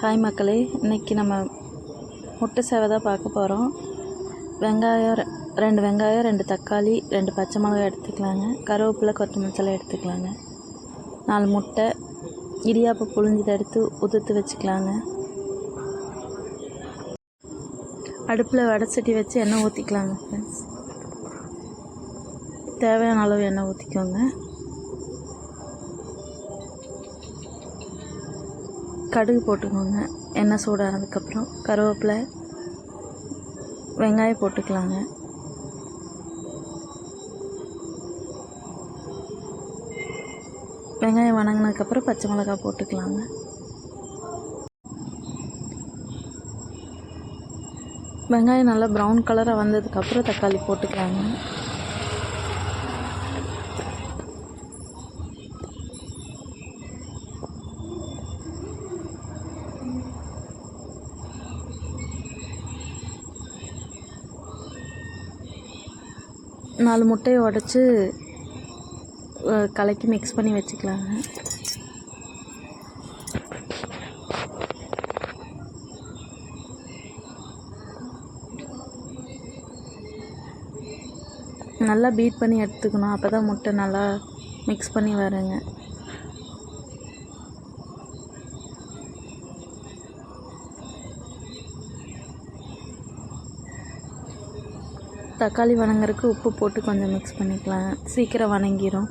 Hi மக்களே இன்றைக்கி நம்ம முட்டை சேவை தான் பார்க்க போகிறோம் வெங்காயம் ரெண்டு வெங்காயம் ரெண்டு தக்காளி ரெண்டு பச்சை மிளகாய் எடுத்துக்கலாங்க கருவேப்பிலை கொத்தமல்லி சிலை எடுத்துக்கலாங்க நாலு முட்டை இடியாப்பை புழிஞ்சதை எடுத்து உதுத்து வச்சுக்கலாங்க அடுப்பில் சட்டி வச்சு எண்ணெய் ஊற்றிக்கலாங்க ஃப்ரெண்ட்ஸ் தேவையான அளவு எண்ணெய் ஊற்றிக்கோங்க கடுகு போட்டுக்கோங்க எண்ணெய் சூடானதுக்கப்புறம் கருவேப்பிலை வெங்காயம் போட்டுக்கலாங்க வெங்காயம் வணங்கினதுக்கப்புறம் பச்சை மிளகாய் போட்டுக்கலாங்க வெங்காயம் நல்லா ப்ரௌன் கலராக வந்ததுக்கப்புறம் தக்காளி போட்டுக்கலாங்க நாலு முட்டையை உடச்சி கலக்கி மிக்ஸ் பண்ணி வச்சுக்கலாங்க நல்லா பீட் பண்ணி எடுத்துக்கணும் அப்போ தான் முட்டை நல்லா மிக்ஸ் பண்ணி வருங்க தக்காளி வணங்குறதுக்கு உப்பு போட்டு கொஞ்சம் மிக்ஸ் பண்ணிக்கலாம் சீக்கிரம் வணங்கிடும்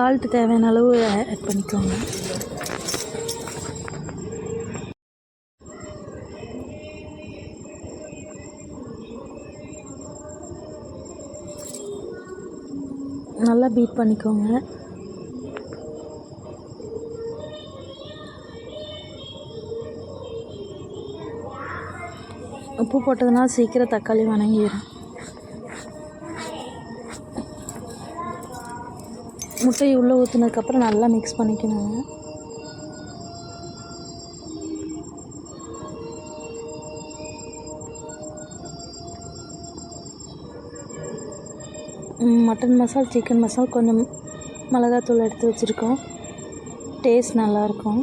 சால்ட்டு தேவையான அளவு ஆட் பண்ணிக்கோங்க நல்லா பீட் பண்ணிக்கோங்க உப்பு போட்டதுனால் சீக்கிரம் தக்காளி வணங்கிடும் முட்டையை உள்ளே ஊற்றுனதுக்கப்புறம் நல்லா மிக்ஸ் பண்ணிக்கணுங்க மட்டன் மசால் சிக்கன் மசால் கொஞ்சம் மிளகாத்தூள் எடுத்து வச்சுருக்கோம் டேஸ்ட் நல்லாயிருக்கும்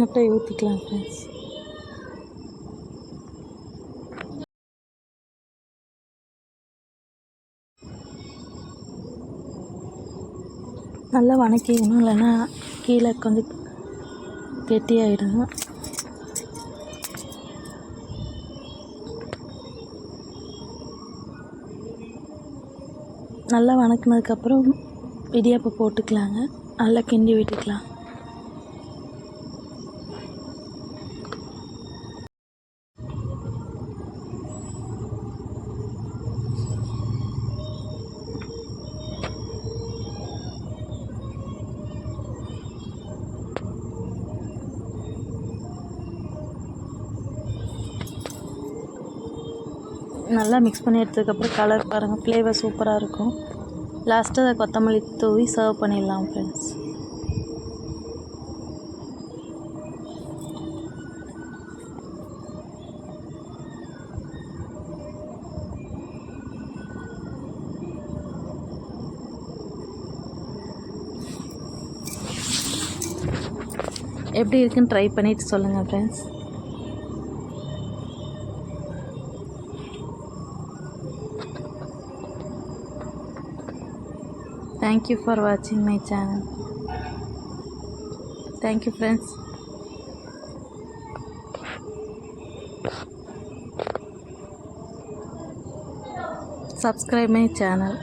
முட்டை ஊற்றிக்கலாம் ஃப்ரெண்ட்ஸ் நல்லா வணக்கிக்கணும் இல்லைன்னா கீழே கொஞ்சம் கெட்டியாகிடணும் நல்லா வணக்கினதுக்கப்புறம் இடியாப்பை போட்டுக்கலாங்க நல்லா கிண்டி விட்டுக்கலாம் நல்லா மிக்ஸ் பண்ணி எடுத்ததுக்கப்புறம் கலர் பாருங்கள் ஃப்ளேவர் சூப்பராக இருக்கும் லாஸ்ட்டு அதை கொத்தமல்லி தூவி சர்வ் பண்ணிடலாம் ஃப்ரெண்ட்ஸ் எப்படி இருக்குன்னு ட்ரை பண்ணிவிட்டு சொல்லுங்கள் friends Thank you for watching my channel. Thank you, friends. Subscribe my channel.